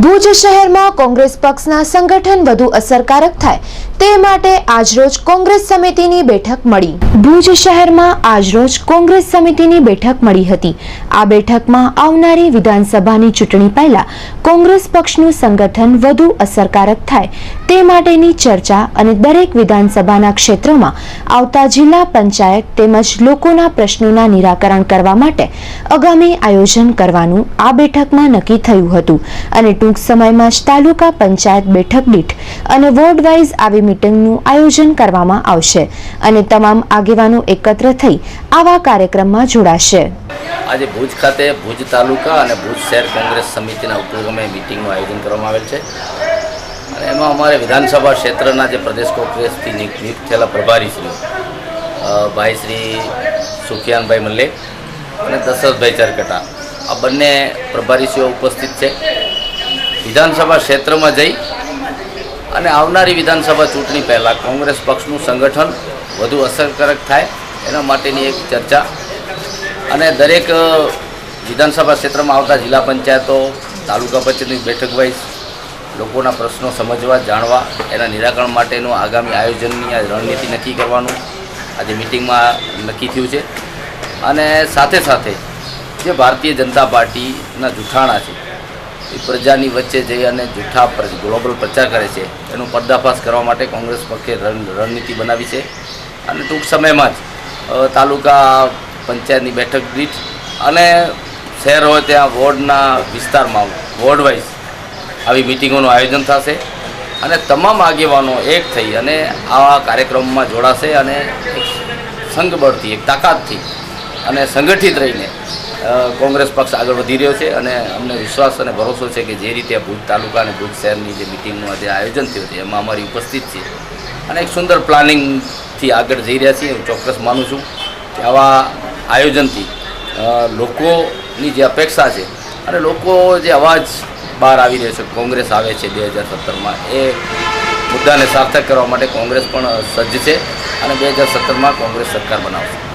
ભુજ શહેરમાં કોંગ્રેસ પક્ષના સંગઠન વધુ અસરકારક થાય તે માટે આજરોજ કોંગ્રેસ સમિતિની બેઠક મળી. ભુજ શહેરમાં આજરોજ કોંગ્રેસ સમિતિની બેઠક મળી હતી. આ બેઠકમાં આવનારી વિધાનસભાની ચૂંટણી પહેલા કોંગ્રેસ પક્ષનું સંગઠન વધુ અસરકારક થાય તે માટેની ચર્ચા અને દરેક વિધાનસભાના ક્ષેત્રોમાં આવતા જિલ્લા પંચાયત તેમજ લોકોના પ્રશ્નોના નિરાકરણ કરવા માટે આગામી આયોજન કરવાનું આ બેઠકમાં નક્કી થયું હતું. અને ટૂંક સમયમાં જ તાલુકા પંચાયત બેઠક દીઠ અને વોર્ડ વાઇઝ આવી મીટિંગનું આયોજન કરવામાં આવશે અને તમામ આગેવાનો એકત્ર થઈ આવા કાર્યક્રમમાં જોડાશે. આજે ભુજ ખાતે ભુજ તાલુકા અને ભુજ શહેર કોંગ્રેસ સમિતિના ઉપક્રમે મિટિંગનું આયોજન કરવામાં આવેલ છે. અને એમાં અમારે વિધાનસભા ક્ષેત્રના જે પ્રદેશ કોંગ્રેસથી નિયુક્ત થયેલા પ્રભારી શ્રી ભાઈ શ્રી સુખિયાનભાઈ મલ્લિક અને દશરથભાઈ ચરકટા, આ બંને પ્રભારીશ્રીઓ ઉપસ્થિત છે. વિધાનસભા ક્ષેત્રમાં જઈ અને આવનારી વિધાનસભા ચૂંટણી પહેલાં કોંગ્રેસ પક્ષનું સંગઠન વધુ અસરકારક થાય, એના માટેની એક ચર્ચા. અને દરેક વિધાનસભા ક્ષેત્રમાં આવતા જિલ્લા પંચાયતો, તાલુકા પંચાયતની બેઠક વાઇઝ લોકોના પ્રશ્નો સમજવા, જાણવા, એના નિરાકરણ માટેનું આગામી આયોજનની આ રણનીતિ નક્કી કરવાનું આજે મિટિંગમાં નક્કી થયું છે. અને સાથે સાથે જે ભારતીય જનતા પાર્ટીના જૂઠાણા છે પ્રજાની વચ્ચે જઈ અને જૂઠા ગ્લોબલ પ્રચાર કરે છે. એનો પર્દાફાશ કરવા માટે કોંગ્રેસ પક્ષે રણ, રણનીતિ બનાવી છે. અને ટૂંક સમયમાં જ તાલુકા પંચાયતની બેઠક દીઠ અને શહેર હોય ત્યાં વોર્ડના વિસ્તારમાં વોર્ડ વાઇઝ આવી મિટિંગોનું આયોજન થશે. અને તમામ આગેવાનો એક થઈ અને આવા કાર્યક્રમમાં જોડાશે અને સંઘબળથી, એક તાકાતથી અને સંગઠિત રહીને કોંગ્રેસ પક્ષ આગળ વધી રહ્યો છે અને અમને વિશ્વાસ અને ભરોસો છે કે જે રીતે ભુજ તાલુકા અને ભુજ શહેરની જે મિટિંગનું આજે આયોજન થયું છે એમાં અમારી ઉપસ્થિત છે અને એક સુંદર પ્લાનિંગથી આગળ જઈ રહ્યા છીએ, હું ચોક્કસ માનું છું કે આવા આયોજનથી લોકોની જે અપેક્ષા છે અને લોકો જે અવાજ બહાર આવી રહ્યો છે, કોંગ્રેસ આવે છે બે હજાર સત્તરમાં, એ મુદ્દાને સાર્થક કરવા માટે કોંગ્રેસ પણ સજ્જ છે અને બે હજાર સત્તરમાં કોંગ્રેસ સરકાર બનાવશે.